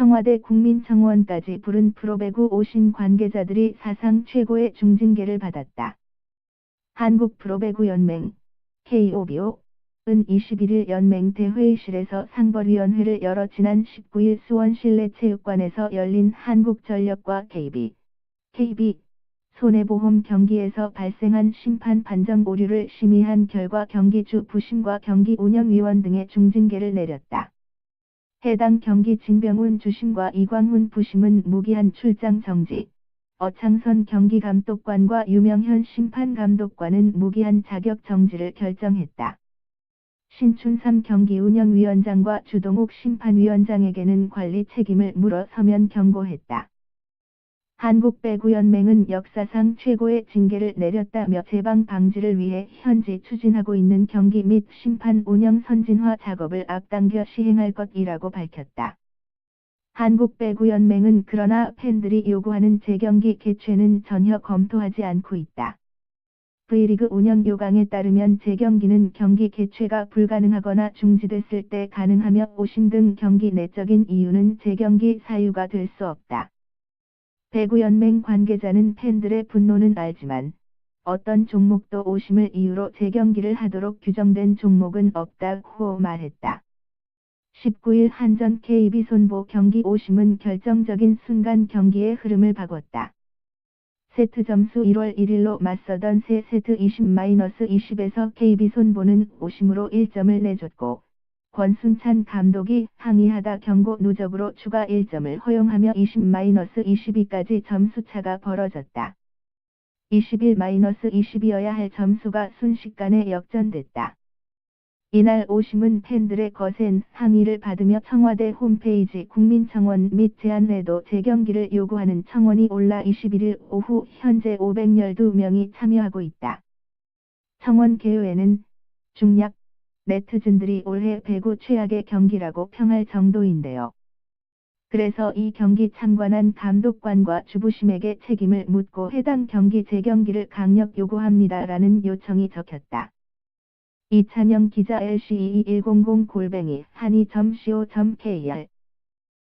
청와대 국민청원까지 부른 프로배구 오신 관계자들이 사상 최고의 중징계를 받았다. 한국 프로배구 연맹 KOBO 은 21일 연맹 대회의실에서 상벌위원회를 열어 지난 19일 수원 실내체육관에서 열린 한국전력과 KB, KB 손해보험 경기에서 발생한 심판 판정 오류를 심의한 결과 경기주 부심과 경기 운영위원 등의 중징계를 내렸다. 해당 경기 진병훈 주심과 이광훈 부심은 무기한 출장 정지, 어창선 경기감독관과 유명현 심판감독관은 무기한 자격 정지를 결정했다. 신춘삼 경기운영위원장과 주동욱 심판위원장에게는 관리 책임을 물어 서면 경고했다. 한국배구연맹은 역사상 최고의 징계를 내렸다며 재방 방지를 위해 현지 추진하고 있는 경기 및 심판 운영 선진화 작업을 앞당겨 시행할 것이라고 밝혔다. 한국배구연맹은 그러나 팬들이 요구하는 재경기 개최는 전혀 검토하지 않고 있다. V리그 운영 요강에 따르면 재경기는 경기 개최가 불가능하거나 중지됐을 때 가능하며 오심 등 경기 내적인 이유는 재경기 사유가 될 수 없다. 배구연맹 관계자는 팬들의 분노는 알지만 어떤 종목도 오심을 이유로 재경기를 하도록 규정된 종목은 없다고 말했다. 19일 한전 KB 손보 경기 오심은 결정적인 순간 경기의 흐름을 바꿨다. 세트 점수 1월 1일로 맞서던 세 세트 20-20에서 KB 손보는 오심으로 1점을 내줬고 권순찬 감독이 항의하다 경고 누적으로 추가 1점을 허용하며 20-22까지 점수차가 벌어졌다. 21-22여야 할 점수가 순식간에 역전됐다. 이날 오심은 팬들의 거센 항의를 받으며 청와대 홈페이지 국민청원 및 제안에도 재경기를 요구하는 청원이 올라 21일 오후 현재 512명이 참여하고 있다. 청원 개요에는 중약 네티즌들이 올해 배구 최악의 경기라고 평할 정도인데요. 그래서 이 경기 참관한 감독관과 주부심에게 책임을 묻고 해당 경기 재경기를 강력 요구합니다라는 요청이 적혔다. 이찬영 기자 LCE100 골뱅이 한이.co.kr